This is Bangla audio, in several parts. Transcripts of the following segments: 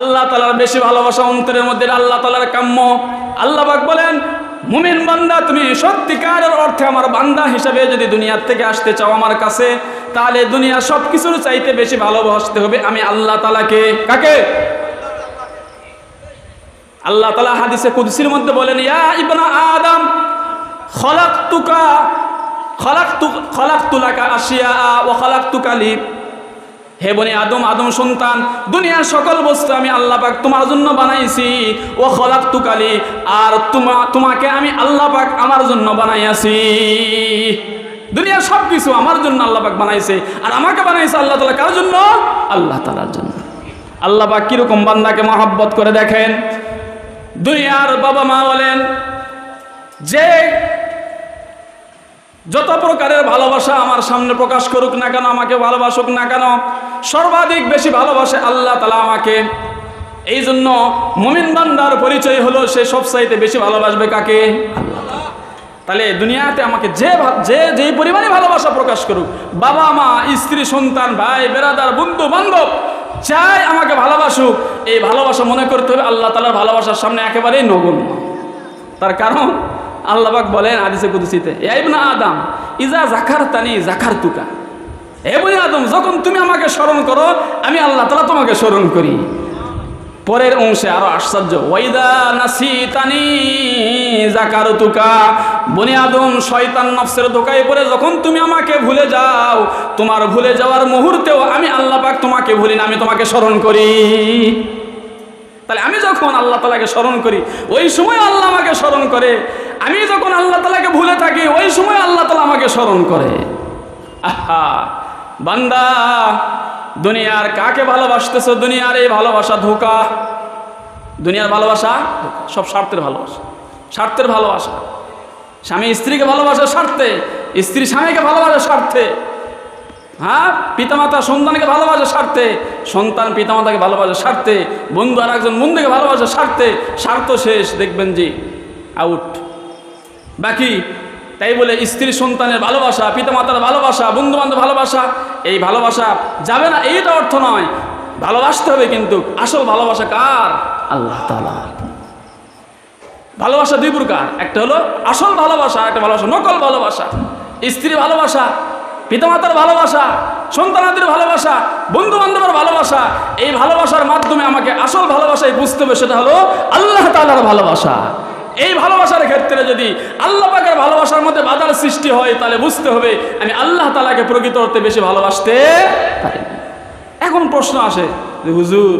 আল্লাহ তালার বেশি ভালোবাসা অন্তরের মধ্যে আল্লাহ তালার কাম্য। আল্লাহ পাক বলেন, মুমিন বান্দা, তুমি সত্যিকারের অর্থে আমার বান্দা হিসাবে যদি দুনিয়ার থেকে আসতে চাও আমার কাছে, তাহলে দুনিয়া সব কিছুর চাইতে বেশি ভালোবাসতে হবে আমি আল্লাহ তালাকে কাকে? আল্লাহ তালা হাদিসে কুদসির মধ্যে বলেন, ইয়া ইবনা আদম, খলাকতুকা, খলাকতু খলাকতুলাকা আসিয়া ও খলাকতুকা লি হে বনে আদম আদম সন্তান, দুনিয়ার সকল বস্তু আমি আল্লাহ পাক তোমার জন্য বানাইছি। ও খলাক তুকালি আর তোমা, তোমাকে আমি আল্লাহ পাক আমার জন্য বানাইয়াছি। দুনিয়ার সব কিছু আমার জন্য আল্লাহ পাক বানাইছে। আর আমাকে বানাইছে আল্লাহ তালা কার জন্য? আল্লাহ তালার জন্য। আল্লাহ পাক কীরকম বান্দাকে মহাব্বত করে দেখেন? দুনিয়ার বাবা মা বলেন, যে যত প্রকারের ভালোবাসা আমার সামনে প্রকাশ করুক না কেন, আমাকে ভালোবাসুক না কেন, সর্বাধিক বেশি ভালোবাসে আল্লাহ তালা আমাকে। এই জন্য মুমিন বান্দার পরিচয় হলো সে সবচাইতে বেশি ভালোবাসবে কাকে? তাহলে দুনিয়াতে আমাকে যে যে যেই পরিমাণে ভালোবাসা প্রকাশ করুক, বাবা, মা, স্ত্রী, সন্তান, ভাই, বেরাদার, বন্ধু, বান্ধব চাই আমাকে ভালোবাসুক, এই ভালোবাসা মনে করতে হবে আল্লাহ তালার ভালোবাসার সামনে একেবারেই নগণ্য। তার কারণ আল্লাহবাক বলেন আদিসে কুদুসিতে না আদম, ইজা জাকার তানি জাকার তুকা হে বলি আদম, যখন তুমি আমাকে স্মরণ করো, আমি আল্লাহ তালা তোমাকে স্মরণ করি। পরের অংশে আরও আশ্চর্য, ওয়াইদা নাসি তানি জাকার তুকা বনি আদম শয়তান নফসের ধোকায় পড়ে, যখন তুমি আমাকে ভুলে যাও, তোমার ভুলে যাওয়ার মুহূর্তেও আমি আল্লাহ পাক তোমাকে ভুলি না, আমি তোমাকে স্মরণ করি। তাহলে আমি যখন আল্লাহ তালাকে স্মরণ করি, ওই সময় আল্লাহ আমাকে স্মরণ করে। আমি যখন আল্লাহ তালাকে ভুলে থাকি, ওই সময় আল্লাহ তালা আমাকে স্মরণ করে। আহা, বান্দা, দুনিয়ার কাকে ভালোবাসতেছো? দুনিয়ার এই ভালোবাসা ধোকা। দুনিয়ার ভালোবাসা সব স্বার্থের ভালোবাসা। স্বার্থের ভালোবাসা। স্বামী স্ত্রীকে ভালোবাসে স্বার্থে, স্ত্রী স্বামীকে ভালোবাসে স্বার্থে। হ্যাঁ? পিতামাতা সন্তানকে ভালোবাসে স্বার্থে, সন্তান পিতামাতাকে ভালোবাসে স্বার্থে, বন্ধু আর একজন বন্ধুকে ভালোবাসে স্বার্থে, স্বার্থ শেষ, দেখবেন যে আউট বাকি, তাই বলে স্ত্রী সন্তানের ভালোবাসা, পিতামাতার ভালোবাসা বন্ধু বান্ধব ভালোবাসা, এই ভালোবাসা যাবে না, এইটা অর্থ নয়। ভালোবাসতে হবে কিন্তু, আসল ভালোবাসা কার? আল্লাহ ভালোবাসা দুই প্রকার, একটা হলো আসল ভালোবাসা, একটা ভালোবাসা নকল ভালোবাসা। স্ত্রী ভালোবাসা পিতামাতার ভালোবাসা, সন্তানাদের ভালোবাসা বন্ধু বান্ধবের ভালোবাসা, এই ভালোবাসার মাধ্যমে আমাকে আসল ভালোবাসায় বুঝতে হবে, সেটা হলো আল্লাহ তালার ভালোবাসা। এই ভালোবাসার ক্ষেত্রে যদি আল্লাহ পাকের ভালোবাসার মধ্যে বাধার সৃষ্টি হয়, তাহলে বুঝতে হবে আমি আল্লাহ তালাকে প্রকৃত অর্থে বেশি ভালোবাসতে পারি এখন প্রশ্ন আসে হুজুর,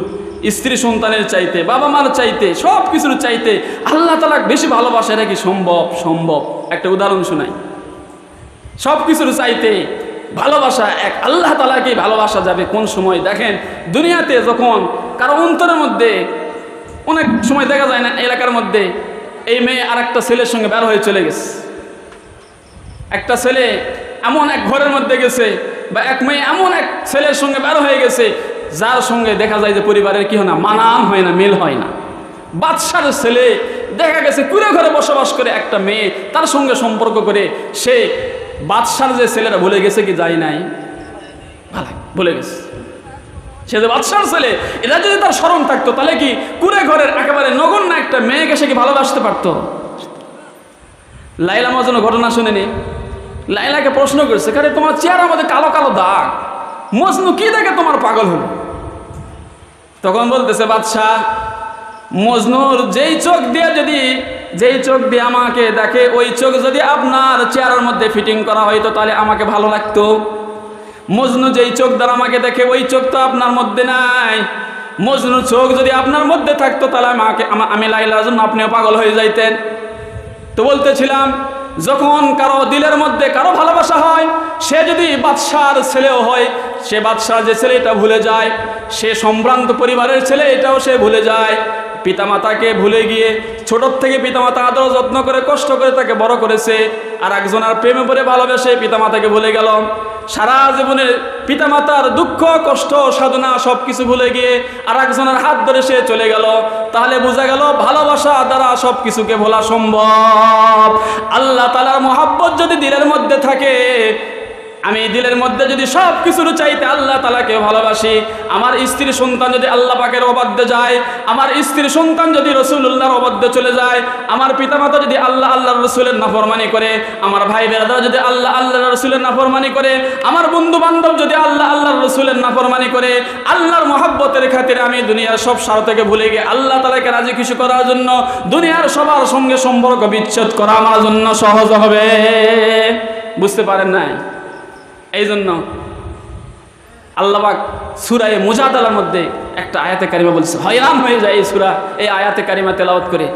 স্ত্রী সন্তানের চাইতে, বাবা মার চাইতে সব কিছুর চাইতে আল্লাহ তালা বেশি ভালোবাসা, এটা কি সম্ভব? সম্ভব। একটা উদাহরণ শোনাই। সব কিছুর চাইতে ভালোবাসা এক আল্লাহ তালাকেই ভালোবাসা যাবে কোন সময়? দেখেন, দুনিয়াতে যখন কারও অন্তরের মধ্যে অনেক সময় দেখা যায় না, এলাকার মধ্যে এই মেয়ে আর একটা ছেলের সঙ্গে বের হয়ে চলে গেছে। একটা ছেলে এমন এক ঘরের মধ্যে গেছে বা এক মেয়ে এমন এক ছেলের সঙ্গে বের হয়ে গেছে, যার সঙ্গে দেখা যায় যে পরিবারের কি হয় না, মানান হয় না, মিল হয় না। বাদশার ছেলে দেখা গেছে কুড়ে ঘরে বসবাস করে একটা মেয়ে, তার সঙ্গে সম্পর্ক করে সে বাদশার যে ছেলেরা ভুলে গেছে কি যায় নাই? ভালো ভুলে গেছে। সে যে বাদশার ছেলে এটা যদি তার স্মরণ থাকতো, তাহলে কি কুড়ে ঘরের একেবারে নগণ্য একটা মেয়েকে সে কি ভালোবাসতে পারতো? লাইলা মজন্য ঘটনা শুনেনি? লাইলাকে প্রশ্ন করছে, কারে, তোমার চেহারার মধ্যে কালো কালো দাগ। মজনু কি দেখে তোমার পাগল হলো? তখন বলতেছে, বাদশাহ, মজনুর যেই চোখ দিয়ে যদি যেই চোখ দিয়ে আমাকে দেখে, ওই চোখ যদি আপনার চেহারার মধ্যে ফিটিং করা হয়তো তাহলে আমাকে ভালো লাগতো। মজনু যেই চোখ দ্বারা আমাকে দেখে, ওই চোখ তো আপনার মধ্যে নাই। মজনু চোখ যদি আপনার মধ্যে থাকতো, তাহলে আমাকে আমা- লাইলার জন্য আপনিও পাগল হয়ে যাইতেন। তো বলতেছিলাম, যখন কারও দিলের মধ্যে কারও ভালোবাসা হয়, সে যদি বাদশার ছেলেও হয়, সে বাদশার যে ছেলে এটা ভুলে যায়, সে সম্ভ্রান্ত পরিবারের ছেলে এটাও সে ভুলে যায়। পিতামাতাকে ভুলে গিয়ে ছোটোর থেকে পিতামাতা আদর যত্ন করে, কষ্ট করে তাকে বড় করেছে আর একজন আর প্রেমে পড়ে ভালোবেসে পিতামাতাকে ভুলে গেল। সারা জীবনে পিতামাতার দুঃখ, কষ্ট, সাধনা সব কিছু ভুলে গিয়ে আর একজনের হাত ধরে সে চলে গেল। তাহলে বোঝা গেল ভালোবাসা দ্বারা সব কিছুকে ভোলা সম্ভব। আল্লাহ তালার মহাব্বত যদি দিলের মধ্যে থাকে আমি দিলের মধ্যে যদি সব কিছুর চাইতে আল্লাহ তালাকে ভালোবাসি, আমার স্ত্রী সন্তান যদি আল্লাহ পাকের অবাধ্যে যায়, আমার স্ত্রী সন্তান যদি রসুল্লাহর অবাধ্যে চলে যায়, আমার পিতামাতা যদি আল্লাহ আল্লাহ রসুলের নাফরমানি করে, আমার ভাই বেড়াদারা যদি আল্লাহ আল্লাহ রসুলের নাফরমানি করে, আমার বন্ধু বান্ধব যদি আল্লাহ আল্লাহ রসুলের নাফরমানি করে, আল্লাহর মহাব্বতের খাতিরে আমি দুনিয়ার সব সার থেকে ভুলে গিয়ে আল্লাহ তালাকে রাজি খুশি করার জন্য দুনিয়ার সবার সঙ্গে সম্পর্ক বিচ্ছেদ করা আমার জন্য সহজ হবে। বুঝতে পারেন নাই? এই জন্য আল্লাহবাক সুরায় মুজাদালার মধ্যে একটা আয়াতে কারিমা বলছে, হয়রান হয়ে যায় এই সুরা, এই আয়াতে কারিমা তেলাওয়াত করে।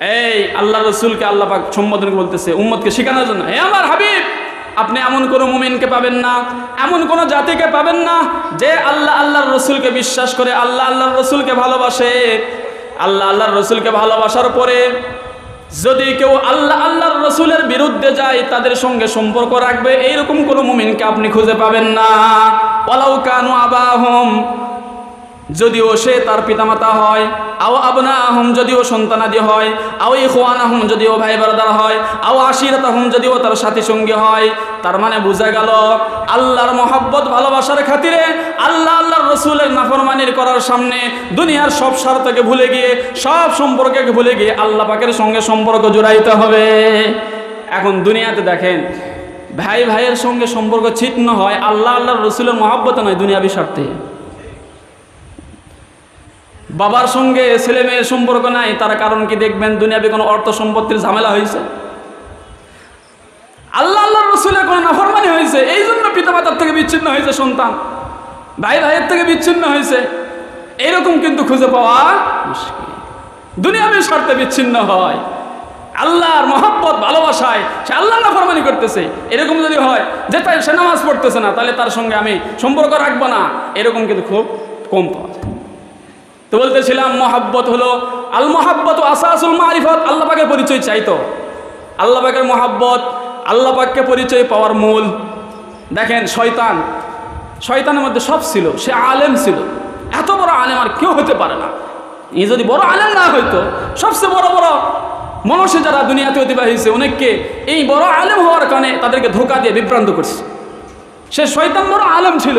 এই আল্লাহ রসুলকে আল্লাহ সম্বোধন বলতেছে, উম্মতকে শেখানোর জন্য, হে আমার হাবিব! আপনি এমন কোনো মুমিনকে পাবেন না, এমন কোনো জাতিকে পাবেন না যে আল্লাহ আল্লাহর রসুলকে বিশ্বাস করে, আল্লাহ আল্লাহর রসুলকে ভালোবাসে। আল্লাহ আল্লাহর রসুলকে ভালোবাসার পরে যদি কেউ আল্লাহ আল্লাহর রসুলের বিরুদ্ধে যায়, তাদের সঙ্গে সম্পর্ক রাখবে, এইরকম কোনো মুমিনকে আপনি খুঁজে পাবেন না। ওয়ালাউ কানু আবাহম যদিও সে তার পিতামাতা হয়, আও আবনা আহম যদিও সন্তানাদি হয়, আও ইখওয়ান আহম যদিও ভাই বারদার হয়, আও আশিরাত আহম যদিও তার সাথী সঙ্গী হয়। তার মানে বোঝা গেল, আল্লাহর মহব্বত ভালোবাসার খাতিরে আল্লাহ আল্লাহর রসুলের নাফরমানির করার সামনে দুনিয়ার সব স্বার্থকে ভুলে গিয়ে, সব সম্পর্কে ভুলে গিয়ে আল্লাহ পাকের সঙ্গে সম্পর্ক জোড়াইতে হবে। এখন দুনিয়াতে দেখেন, ভাই ভাইয়ের সঙ্গে সম্পর্ক ছিন্ন হয়, আল্লাহ আল্লাহর রসুলের মহব্বত নয়, দুনিয়াবি স্বার্থে। বাবার সঙ্গে ছেলে মেয়ের সম্পর্ক নাই, তার কারণ কি দেখবেন দুনিয়াবে কোনো অর্থ সম্পত্তির ঝামেলা হয়েছে? আল্লাহ আল্লাহ রসুলের কোনো নাফরমানি হয়েছে? এই জন্য পিতামাতার থেকে বিচ্ছিন্ন হয়েছে সন্তান। ভাই ভাইয়ের থেকে বিচ্ছিন্ন হয়েছে। এইরকম কিন্তু খুঁজে পাওয়া মুশকিল। দুনিয়াবী স্বার্থে বিচ্ছিন্ন হয়। আল্লাহর মহব্বত, ভালোবাসায় সে আল্লাহ নাফরমানি করতেছে। এরকম যদি হয়, যে তাই সে নামাজ পড়তেছে না, তাহলে তার সঙ্গে আমি সম্পর্ক রাখব না। এরকম কিন্তু খুব কম পাওয়া যায়। তো বলতেছিলাম, মহাব্বত হলো আল মহাব্বত আসাসুল মারিফত, আল্লাহ পাকের পরিচয় চাইতো আল্লাহ পাকের মহাব্বত, আল্লাহ পাককে পরিচয় পাওয়ার মূল। দেখেন, শয়তান, শয়তানের মধ্যে সব ছিল, সে আলেম ছিল। এত বড় আলেম আর কেউ হতে পারে না। এ যদি বড় আলেম না হইতো, সবচেয়ে বড় বড় মনুষ্য যারা দুনিয়াতে অতিবাহিত হয়েছে, অনেককে এই বড় আলেম হওয়ার কারণে তাদেরকে ধোকা দিয়ে বিভ্রান্ত করছে। সে শয়তান বড় আলেম ছিল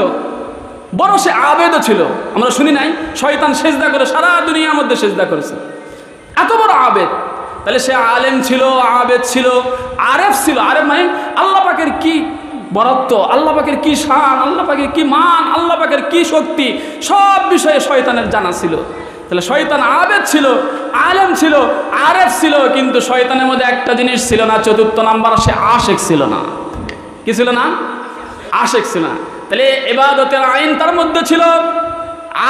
বড় সে আবেদও ছিল। আমরা শুনি নাই, শয়তান সেজদা করে সারা দুনিয়ার মধ্যে সেজদা করেছে। এত বড় আবেদ। তাহলে সে আলেম ছিল, আবেদ ছিল, আরেফ ছিল। আরেফ মানে আল্লাহ পাকের কি বরত্ব, আল্লাহ পাকের কি শান, আল্লাহ পাকের কি মান, আল্লাহ পাকের কি শক্তি, সব বিষয়ে শয়তানের জানা ছিল। তাহলে শয়তান আবেদ ছিল, আলেম ছিল, আরেফ ছিল, কিন্তু শয়তানের মধ্যে একটা জিনিস ছিল না, চতুর্থ নাম্বার, সে আশেক ছিল না। কি ছিল না? আশেক ছিল না। তাহলে এবাদতের আইন তার মধ্যে ছিল,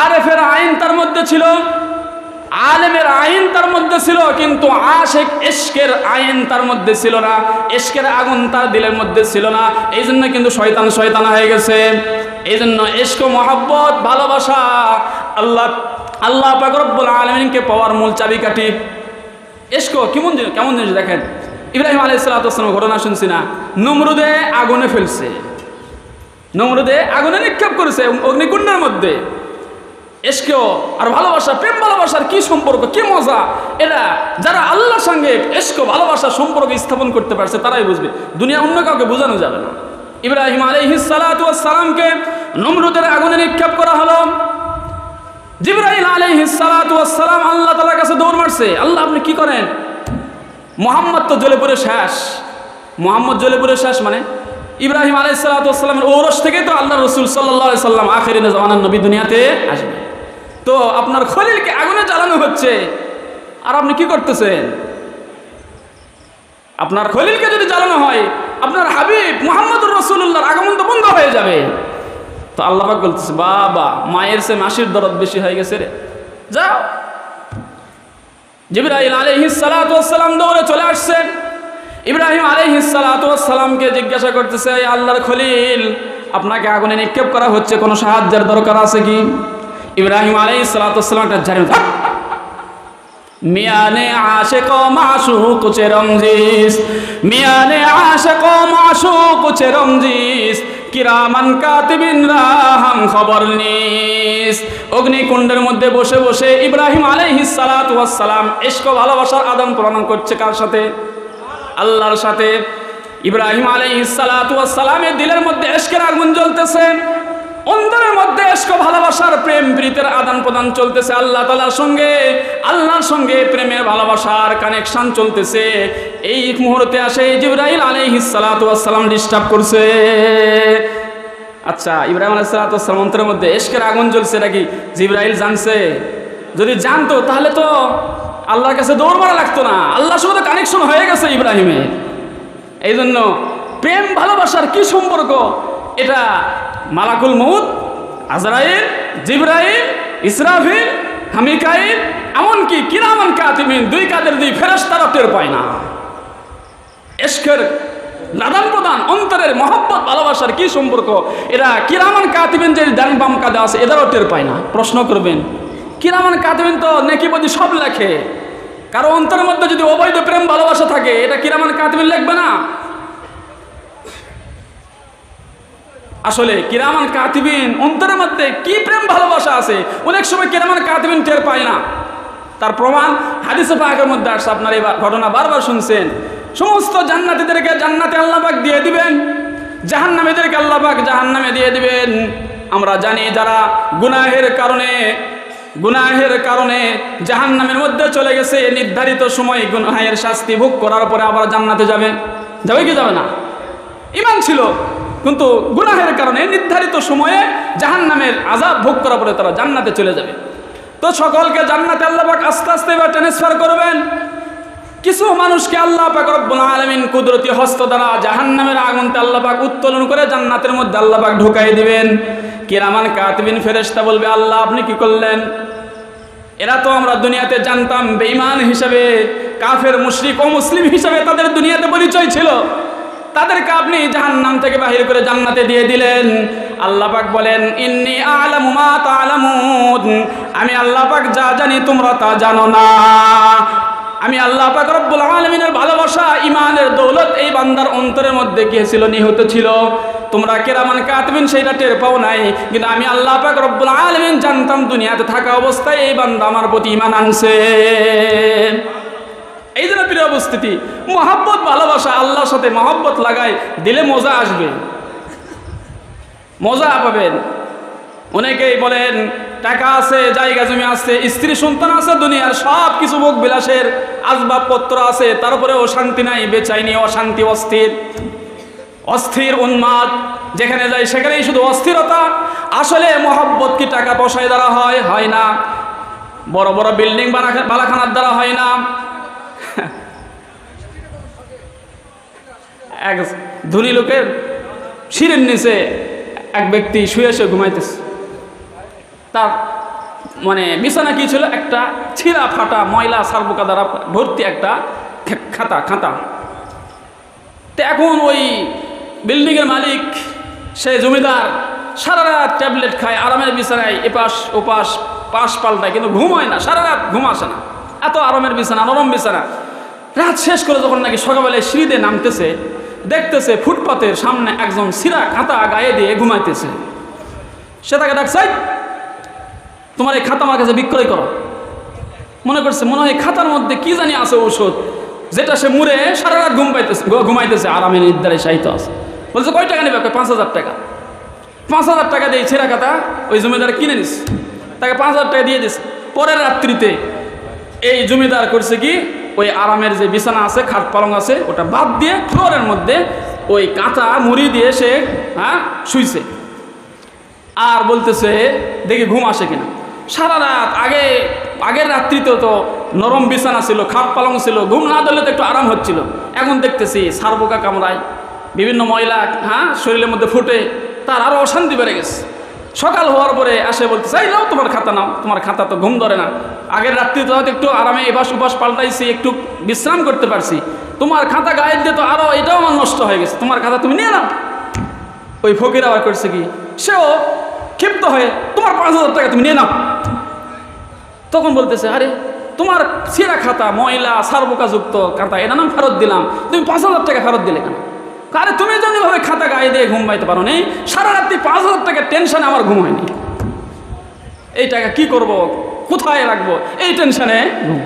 আরেফের আইন তার মধ্যে ছিল, আলেমের আইন তার মধ্যে ছিল, কিন্তু আশেক এশকের আইন তার মধ্যে ছিল না, এশকের আগুন তার দিলের মধ্যে ছিল না এই জন্য কিন্তু শয়তান শয়তান হয়ে গেছে। এই জন্য এশক মহাব্বত, ভালোবাসা, আল্লাহ আল্লাহ পাকরব্বুল আলমিনকে পাওয়ার মূল চাবিকাঠি। এশক, কেমন জিনিস কেমন জিনিস দেখেন? ইব্রাহিম আলাইসালাম ঘটনা শুনছি না। নমরুদে আগুনে ফেলছে। নমরুদে আগুনে নিক্ষেপ করেছে অগ্নিকুণ্ডের মধ্যে। এসকেও আর ভালোবাসা, প্রেম ভালোবাসার কি সম্পর্ক, কি মজা? এটা যারা আল্লাহর সঙ্গে এসকো ভালোবাসার সম্পর্ক স্থাপন করতে পারছে, তারাই বুঝবে। দুনিয়া অন্য কাউকে বোঝানো যাবে না। ইব্রাহিম আলাইহিসালামকে নমরুদের আগুনে নিক্ষেপ করা হলো। জিব্রাহিম আলাইহিসালাম আল্লাহ তালার কাছে দৌড় মারছে। আল্লাহ, আপনি কি করেন? মোহাম্মদ তো জ্বলে পড়ে শেষ। মোহাম্মদ জ্বলে পড়ে শেষ মানে ইব্রাহিম আলাইসালামের ঔরস থেকে তো আল্লাহ রসুল সাল্লাম আখের জামানার নবী দুনিয়াতে আসবে। তো আপনার খলিলকে আগুনে জ্বালানো হচ্ছে। আর আপনি কি করতেছেন? আপনার খলিলকে যদি জ্বালানো হয়, আপনার হাবিব মোহাম্মদুর রসুল্লাহর আগমন তো বন্ধ হয়ে যাবে। তো আল্লাহাক বলতেছে, বাবা, মায়ের সে মাসির দরদ বেশি হয়ে গেছে রে। যাও। জিবরাইল আলহিসালাম দৌড়ে চলে আসছেন। ইব্রাহিম আলহিসালামকে জিজ্ঞাসা করতেছে আল্লাহর খলিল, আপনাকে আগুনে নিক্ষেপ করা হচ্ছে, কোনো সাহায্যের দরকার আছে কি? ইব্রাহিম রমজিস কিরামান কাতিবিন রাহাম অগ্নিকুণ্ডের মধ্যে বসে বসে ইব্রাহিম আলাইহিস সালাম ভালোবাসার আদান প্রদান করছে কার সাথে? আল্লাহর সাথে ইব্রাহিম ওয়াস সালামের দিলের মধ্যে ইশকের আগুন জ্বলতেছে। অন্তরের মধ্যে এসকো ভালোবাসার প্রেম প্রীতের আদান প্রদান চলতেছে। আল্লাহ তালার সঙ্গে, আল্লাহর সঙ্গে প্রেমের ভালোবাসার কানেকশন চলতেছে। এই মুহূর্তে আসে জিব্রাইল আলাইহিস সালাতু ওয়াস সালাম ডিস্টার্ব করছে। আচ্ছা ইব্রাহিম আলাইহিস সালাতু ওয়াস সালাম অন্তরের মধ্যে এশকের আগুন জ্বলছে নাকি জিব্রাইল জানছে? যদি জানতো, তাহলে তো আল্লাহর কাছে দৌড় মারা লাগতো না। আল্লাহর সঙ্গে কানেকশন হয়ে গেছে ইব্রাহিমে। এই জন্য প্রেম, ভালোবাসার কি সম্পর্ক? এটা মালাকুল মৌত আজরাইল, জিব্রাইল, ইসরাফিল, হামিকাইল, এমনকি কিরামান কাতিমিন, দুই কাদের দুই ফেরেশতারা টের পায় না। এশকের লাদান প্রদান, অন্তরের মহব্বত, ভালোবাসার কি সম্পর্ক? এরা কিরামান কাতিবেন যে ডান বাম কাদে আছে, এদেরও টের পায় না। প্রশ্ন করবেন, কিরামান কাতিবেন তো নেকিবদি সব লেখে। কারও অন্তরের মধ্যে যদি অবৈধ প্রেম, ভালোবাসা থাকে, এটা কিরামান কাতিবেন লিখবে না? আসলে কিরামান কাতিবিন, অন্তরের মধ্যে কি প্রেম, ভালোবাসা আছে? অনেক সময় কিরামান কাতিবিন টের পায় না। তার প্রমাণ হাদিসে পাকের মধ্যে আসছে, আপনার এই ঘটনা বারবার শুনছেন। সমস্ত জান্নাতীদেরকে জান্নাতে আল্লাহবাক দিয়ে দিবেন। জাহান্নামীদেরকে আল্লাহবাক জাহান্নামে দিয়ে দিবেন। আমরা জানি যারা গুনাহের কারণে গুনাহের কারণে জাহান্নামের মধ্যে চলে গেছে, নির্ধারিত সময় গুনাহের শাস্তি ভোগ করার পরে আবার জান্নাতে যাবে। যাবে কি যাবে না? ইমান ছিল, কিন্তু গুনাহের কারণে নির্ধারিত সময়ে জাহান্নামের আজাব ভোগ করার পরে তারা জান্নাতে চলে যাবে। তো সকলকে জান্নাতে আল্লাহ পাক আস্তে আস্তে এবার ট্রান্সফার করবেন। কিছু মানুষকে আল্লাহ পাক রব্বুল আলামিন কুদরতি হস্ত দ্বারা জাহান্নামের আগুনতে আল্লাহ পাক উত্তোলন করে জান্নাতের মধ্যে আল্লাহ পাক ঢুকাই দিবেন। কিরামান কাতিবিন ফেরেশতা বলবে, আল্লাহ, আপনি কি করলেন? এরা তো আমরা দুনিয়াতে জানতাম, বেঈমান হিসাবে, কাফের, মুশরিক ও মুসলিম হিসাবে তাদের দুনিয়াতে পরিচয় ছিল। তাদেরকে আপনি জাহান্নাম থেকে বাহির করে জান্নাতে দিয়ে দিলেন। আল্লাহ পাক বলেন, ইন্নি আলামু মা আমি আল্লাহ পাক যা জানি তোমরা তা জানো না। আমি আল্লাহ পাক আলমিনের ভালোবাসা ইমানের দৌলত এই বান্দার অন্তরের মধ্যে গিয়েছিল নিহত ছিল। তোমরা কেরামান কাতবিন সেইটা টের পাও নাই, কিন্তু আমি আল্লাহ পাক রব্বুল আলমিন জানতাম দুনিয়াতে থাকা অবস্থায় এই বান্দা আমার প্রতি ইমান আনছে। এই জন্য প্রিয় উপস্থিতি, মহাব্বত, ভালোবাসা, আল্লাহর সাথে মহাব্বত লাগাই দিলে মজা আসবে। মজা পাবেন। অনেকেই বলেন টাকা আছে, জায়গা জমি আছে, স্ত্রী সন্তান আছে, দুনিয়ার সব কিছু ভোগ বিলাসের আসবাবপত্র আছে তারপরে অশান্তি নাই বেচাইনি অশান্তি, অস্থির। অস্থির উন্মাদ, যেখানে যাই সেখানেই শুধু অস্থিরতা। আসলে মহব্বত কি টাকা পয়সায় দ্বারা হয়? হয় না। বড় বড় বিল্ডিং বালাখানার দ্বারা হয় না। এক ধনী লোকের শিরের নিচে এক ব্যক্তি শুয়ে শুয়ে ঘুমাইতেছে। তার মানে বিছানা কি ছিল? একটা ছিঁড়া ফাটা ময়লা সার্বকা দ্বারা ভর্তি একটা খাতা খাতা। তো এখন ওই বিল্ডিংয়ের মালিক সে জমিদার সারা রাত ট্যাবলেট খায় আরামের বিছানায় এপাশ ওপাশ পাশ পাল্টায় কিন্তু ঘুম হয় না সারা রাত ঘুম আসে না। এত আরামের বিছানা নরম বিছানা। রাত শেষ করে যখন নাকি সকালবেলায় সিঁড়িতে নামতেছে দেখতেছে ফুটপাতের সামনে একজন সিরা খাতা গায়ে দিয়ে ঘুমাইতেছে। সে তাকে ডাকছে "এই, তোমার এই খাতা আমার কাছে বিক্রয় করো। মনে করছে, মনে হয় খাতার মধ্যে কি জানি আছে ঔষধ, যেটা সে মুড়ে সারা রাত ঘুম পাইতেছে ঘুমাইতেছে। আরামে নির্ধারে সাহিত্য আছে। বলছে, কয় টাকা নেবে? পাঁচ হাজার টাকা। পাঁচ হাজার টাকা দিয়ে ছেঁড়া খাতা ওই জমিদার কিনে নিস। তাকে পাঁচ হাজার টাকা দিয়ে দিস। পরের রাত্রিতে এই জমিদার করছে কি, ওই আরামের যে বিছানা আছে, খাট পালং আছে, ওটা বাদ দিয়ে ফ্লোরের মধ্যে ওই কাঁথা মুড়ি দিয়ে সে হ্যাঁ শুইছে। আর বলতেছে, দেখি ঘুম আসে কিনা। সারা রাত আগে, আগের রাত্রিতে তো নরম বিছানা ছিল, খাট পালং ছিল, ঘুম না ধরলে তো একটু আরাম হচ্ছিল। এখন দেখতেছি সারবোকা কামড়ায়, বিভিন্ন ময়লা হ্যাঁ শরীরের মধ্যে ফুটে, তার আরও অশান্তি বেড়ে গেছে। সকাল হওয়ার পরে আসে বলতে চাই নাও তোমার খাতা নাও, তোমার খাতা তো ঘুম ধরে না। আগের রাত্রিতে হয়তো একটু আরামে এপাশ উপাস পাল্টাইছি, একটু বিশ্রাম করতে পারছি। তোমার খাতা গায়ে দিয়ে তো আরও এটাও আমার নষ্ট হয়ে গেছে, তোমার খাতা তুমি নিয়ে নাও। ওই ফকির আবার করছে কি, সেও ক্ষিপ্ত হয়ে, তোমার পাঁচ হাজার টাকা তুমি নিয়ে নাও। তখন বলতেছে, আরে, তোমার ছেঁড়া খাতা, ময়লা সারবোকাযুক্ত খাতা, এটা নাম ফেরত দিলাম। তুমি পাঁচ হাজার টাকা ফেরত দিলে কেন? আরে, তুমি যেমনি ভাবে খাতা গায়ে দিয়ে ঘুমাইতে পারো নি, সারা রাত্রি পাঁচ হাজার টাকা টেনশনে আমার ঘুম হয়নি। এই টাকা কি করব? কোথায় রাখব? এই টেনশনে ঘুম।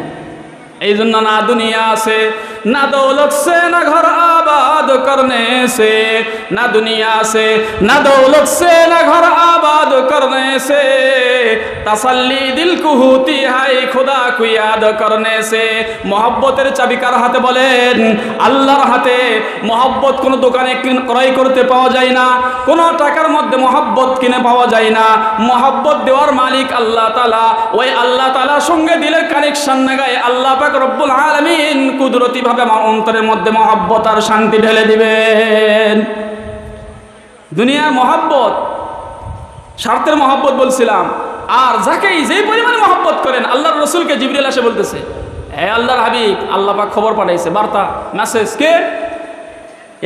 এই জন্য না, দুনিয়া আছে না দৌলত সে না ঘর আবাদ করনে সে না দুনিয়া से ना दौलत से ना घर आबाद करने से तसल्ली दिल को होती है खुदा को याद करने से মহব্বতের চাবি কার হাতে বলেন আল্লাহর হাতে মহব্বত কোনো দোকানে কিন- ক্রয় করতে পাওয়া যায় না কোনো টাকার মধ্যে মহব্বত কিনে পাওয়া যায় না মহব্বত দেওয়ার মালিক আল্লাহ তালা ওই আল্লাহ তালার সঙ্গে দিলের কানেকশন লাগায় আল্লাহ পাক রব্বুল আলমিন কুদরতিভাবে আমার অন্তরের মধ্যে মহব্বত আর শান্তি ঢেলে দিবেন? দুনিয়ার মহব্বত, স্বার্থের মহব্বত বলছিলাম। আর যাকেই যেই পরিমাণে মহব্বত করেন, আল্লাহর রসুলকে জিবরিল এসে বলতেছে হে আল্লাহর হাবিব, আল্লাহ পাক খবর পাঠাইছে, বার্তা মেসেজ কে?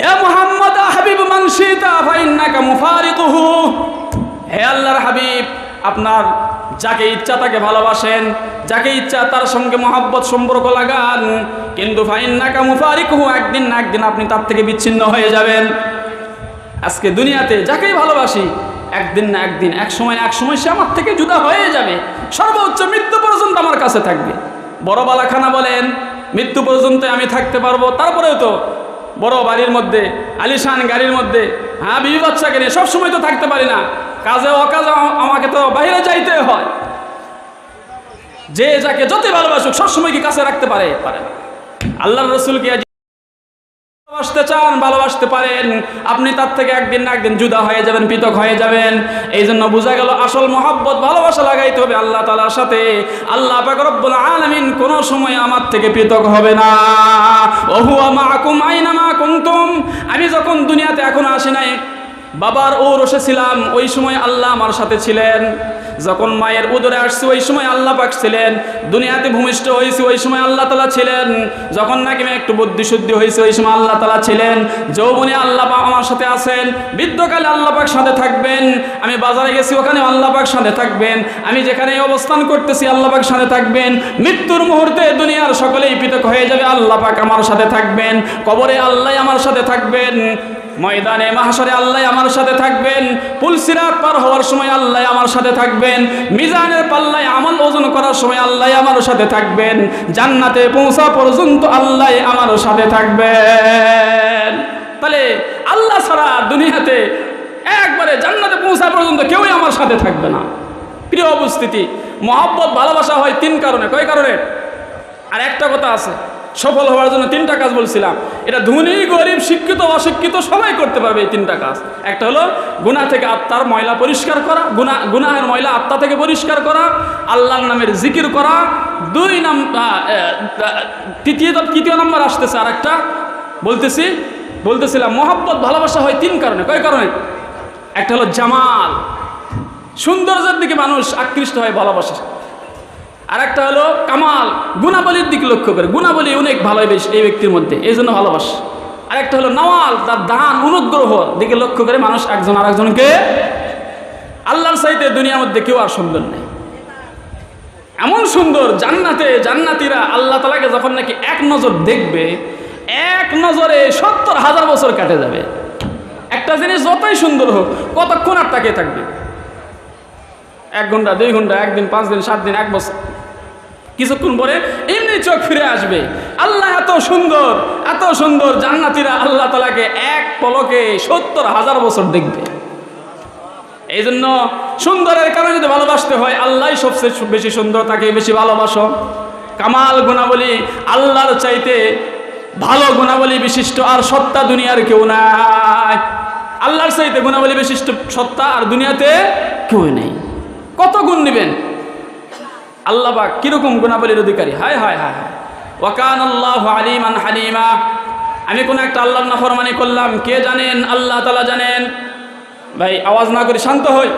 এ মোহাম্মদ হাবিব মানসিতা ফাইন্নাকা মুফারিকুহু। হে আল্লাহর হাবিব, আপনার যাকে ইচ্ছা তাকে ভালোবাসেন, যাকে ইচ্ছা তার সঙ্গে মহাব্বত, সম্পর্ক লাগান। কিন্তু ফাইন্নাকা মুফারিকুহু, একদিন না একদিন আপনি তার থেকে বিচ্ছিন্ন হয়ে যাবেন। আজকে দুনিয়াতে যাকেই ভালোবাসি, একদিন না একদিন এক সময় এক সময় সে আমার থেকে জুদা হয়ে যাবে। সর্বোচ্চ মৃত্যু পর্যন্ত আমার কাছে থাকবে। বড় বালাখানা বলেন, মৃত্যু পর্যন্ত আমি থাকতে পারব। তারপরেও তো বড় বাড়ির মধ্যে, আলিশান গাড়ির মধ্যে হ্যাঁ বিবি বাচ্চাকে নিয়ে সবসময় তো থাকতে পারি না। কাজে অকাজে আমাকে তো বাইরে যাইতে হয়। যে যাকে যতই ভালোবাসুক, সবসময় কি কাছে রাখতে পারে? পারে না। আল্লাহর রসুলকে আজ ভালোবাসতে চান? ভালোবাসতে পারেন। আপনি তার থেকে একদিন না একদিন জুদা হয়ে যাবেন, পৃথক হয়ে যাবেন। এই জন্য বোঝা গেল আসল মহব্বত ভালোবাসা লাগাইতে হবে আল্লাহ তালার সাথে। আল্লাহ পাক রব্বুল আলামিন কোনো সময় আমার থেকে পৃথক হবে না। ওহুয়া মাকুম আইনা মা আমি যখন দুনিয়াতে এখন আসি নাই বাবার ও ছিলাম, ওই সময় আল্লাহ আমার সাথে ছিলেন। যখন মায়ের উদরে আসছি, ওই সময় আল্লাহ পাক ছিলেন। দুনিয়াতে ভূমিষ্ঠ হয়েছি, ওই সময় আল্লাহ তালা ছিলেন। যখন নাকি আমি একটু বুদ্ধিশুদ্ধি হয়েছে, ওই সময় আল্লাহ তালা ছিলেন। যৌবনে আল্লাহ পাক আমার সাথে আছেন। বৃদ্ধকালে আল্লাহ পাক সাথে থাকবেন। আমি বাজারে গেছি ওখানে আল্লাহ পাক সাথে থাকবেন। আমি যেখানে অবস্থান করতেছি, আল্লাহ পাক সাথে থাকবেন। মৃত্যুর মুহূর্তে দুনিয়ার সকলেই পৃথক হয়ে যাবে, আল্লাহ পাক আমার সাথে থাকবেন। কবরে আল্লাহ আমার সাথে থাকবেন। ময়দানে মাহাসরে আল্লাহ আমার সাথে থাকবেন। পুলসিরাত পার হওয়ার সময় আল্লাহ আমার সাথে থাকবেন। মিজানের পাল্লায় আমল ওজন করার সময় আল্লাহ আমার সাথে থাকবেন। জান্নাতে পৌঁছা পর্যন্ত আল্লাহ আমার সাথে থাকবেন। তাহলে আল্লাহ ছাড়া দুনিয়াতে একবারে জান্নাতে পৌঁছা পর্যন্ত কেউই আমার সাথে থাকবে না। প্রিয় উপস্থিতি মহাব্বত, ভালোবাসা হয় তিন কারণে। কয় কারণে? আর একটা কথা আছে। সফল হওয়ার জন্য তিনটা কাজ বলছিলাম। এটা ধনী, গরিব, শিক্ষিত, অশিক্ষিত সবাই করতে পারবে এই তিনটা কাজ। একটা হলো গুণা থেকে আত্মার ময়লা পরিষ্কার করা গুণা গুনাহের ময়লা আত্মা থেকে পরিষ্কার করা, আল্লাহর নামের জিকির করা। দুই নাম তৃতীয় তৃতীয় নম্বর আসতেছে আর একটা বলতেছি, বলতেছিলাম, মহাব্বত, ভালোবাসা হয় তিন কারণে। কয় কারণে? একটা হলো জামাল। সৌন্দর্যের দিকে মানুষ আকৃষ্ট হয় ভালোবাসা আর একটা হলো কামাল। গুণাবলীর দিক লক্ষ্য করে। গুণাবলী অনেক ভালো বেশ এই ব্যক্তির মধ্যে, এই জন্য ভালোবাস। আর একটা হলো নওয়াল তার দান, অনুগ্রহ দিকে লক্ষ্য করে মানুষ একজন আর একজনকে আল্লাহর সাইতে দুনিয়ার মধ্যে কেউ আর সুন্দর নেই। এমন সুন্দর জান্নাতে জান্নাতিরা আল্লাহ তালাকে যখন নাকি এক নজর দেখবে, এক নজরে সত্তর হাজার বছর কাটে যাবে। একটা জিনিস যতই সুন্দর হোক, কতক্ষণ আর তাকিয়ে থাকবে? এক ঘণ্টা, দুই ঘণ্টা, একদিন, পাঁচ দিন, সাত দিন, এক বছর। কিছুক্ষণ পরে এমনি চোখ ফিরে আসবে। আল্লাহ এত সুন্দর এত সুন্দর জান্নাতিরা আল্লাহ তালাকে এক পলকে সত্তর হাজার বছর দেখবে। এই জন্য সুন্দরের কারণে যদি ভালোবাসতে হয়, আল্লাহ সবচেয়ে বেশি সুন্দর তাকে বেশি ভালোবাসো। কামাল গুণাবলী আল্লাহর চাইতে ভালো গুণাবলী বিশিষ্ট আর সত্তা দুনিয়ার কেউ নাই। আল্লাহর চাইতে গুণাবলী বিশিষ্ট সত্তা আর দুনিয়াতে কেউ নেই। কত গুণ নেবেন? আল্লাহ পাক কীরকম গুণাবলীর অধিকারী? হায় হায় হায় হায়। ওয়াকান আল্লাহ আলিমান হালিমা। আমি কোন একটা আল্লাহর নাফরমানি করলাম। কে জানেন? আল্লাহ তালা জানেন। ভাই, আওয়াজ না করে শান্ত হই।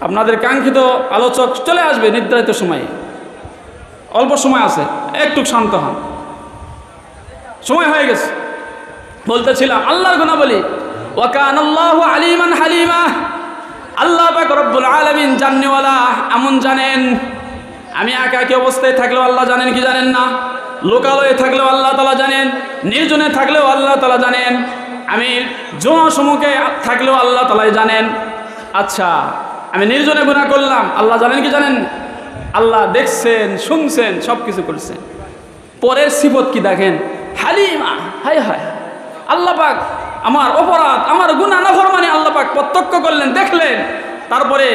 আপনাদের কাঙ্ক্ষিত আলোচক চলে আসবে নির্ধারিত সময়ে। অল্প সময় আছে, একটু শান্ত হন। সময় হয়ে গেছে। বলতেছিলাম, আল্লাহর গুণা বলি ওয়াকান আল্লাহ আলিমান হালিমা। আল্লাহ পাক রব্বুল আলামিন জাননেওয়ালা, এমন জানেন আমি একা একই অবস্থায় থাকলেও আল্লাহ জানেন কি জানেন না? লোকালয়ে থাকলেও আল্লাহ তালা জানেন, নির্জনে থাকলেও আল্লাহ তালা জানেন, আমি জনসমূহে থাকলেও আল্লাহ তালাই জানেন। আচ্ছা আমি নির্জনে গুণা করলাম, আল্লাহ জানেন কি জানেন? আল্লাহ দেখছেন, শুনছেন সব কিছু করছেন। পরের সিবত কি দেখেন? হালিমা হাই হায়। আল্লাহ পাক আমার অপরাধ, আমার গুণা নাফর মানে আল্লাহ পাক প্রত্যক্ষ করলেন, দেখলেন। তারপরে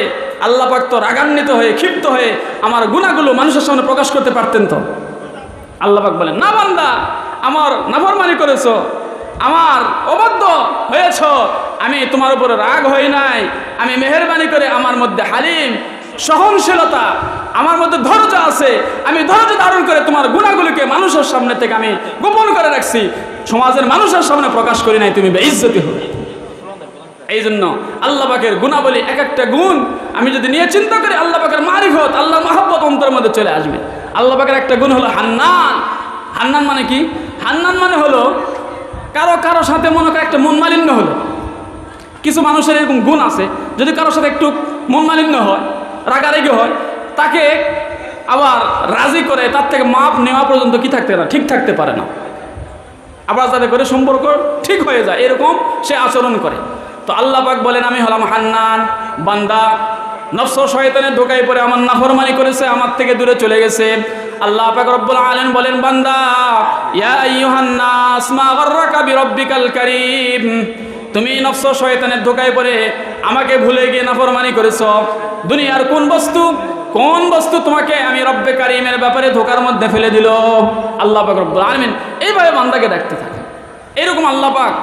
আল্লাহ পাক তো রাগান্বিত হয়ে, ক্ষিপ্ত হয়ে আমার গুণাগুলো মানুষের সামনে প্রকাশ করতে পারতেন তো। আল্লাহ পাক বলেন, না বান্দা, আমার নাফরমানি করেছ, আমার অবাধ্য হয়েছ, আমি তোমার উপরে রাগ হই নাই, আমি মেহরবানি করে আমার মধ্যে হালিম, সহনশীলতা, আমার মধ্যে ধৈর্য আছে, আমি ধৈর্য ধারণ করে তোমার গুণাগুলিকে মানুষের সামনে থেকে আমি গোপন করে রাখছি, সমাজের মানুষের সামনে প্রকাশ করি নাই, তুমি বেইজ্জতি হবে এই জন্য আল্লাহ পাকের গুণাবলী এক একটা গুণ আমি যদি নিয়ে চিন্তা করি, আল্লাহ পাকের মারিফত, আল্লাহ মাহব্বত অন্তরের মধ্যে চলে আসবে। আল্লাহ পাকের একটা গুণ হলো হান্নান। হান্নান মানে কি? হান্নান মানে হলো কারও কারও সাথে মনে করে একটা মন মালিন্য হলো। কিছু মানুষের এরকম গুণ আছে, যদি কারোর সাথে একটু মন মালিন্য হয়, রাগারাগি হয়, তাকে আবার রাজি করে তার থেকে মাপ নেওয়া পর্যন্ত কি থাকতে না? ঠিক থাকতে পারে না। আবার যাতে করে সম্পর্ক ঠিক হয়ে যায়, এরকম সে আচরণ করে। তো আল্লাহ পাক বলেন, আমি হলাম হান্নান, বান্দা। নফস শয়তানের ধোকায় পড়ে আমার নাফরমানি করেছে, আমার থেকে দূরে চলে গেছে। আল্লাহ পাক রব্বুল আলামিন বলেন, বান্দা, ইয়া আইয়ুহান নাস মা গাররাকা বিরাব্বিকাল কারীম। তুমি নফস শয়তানের ধোকায় পড়ে আমাকে ভুলে গিয়ে নাফরমানি করেছ। দুনিয়ার কোন বস্তু কোন বস্তু তোমাকে আমি রব্বে কারিমের ব্যাপারে ধোকার মধ্যে ফেলে দিল? আল্লাহ পাক রব্বুল আলামিন এইভাবে বান্দাকে দেখতে থাকে। এরকম আল্লাহ পাক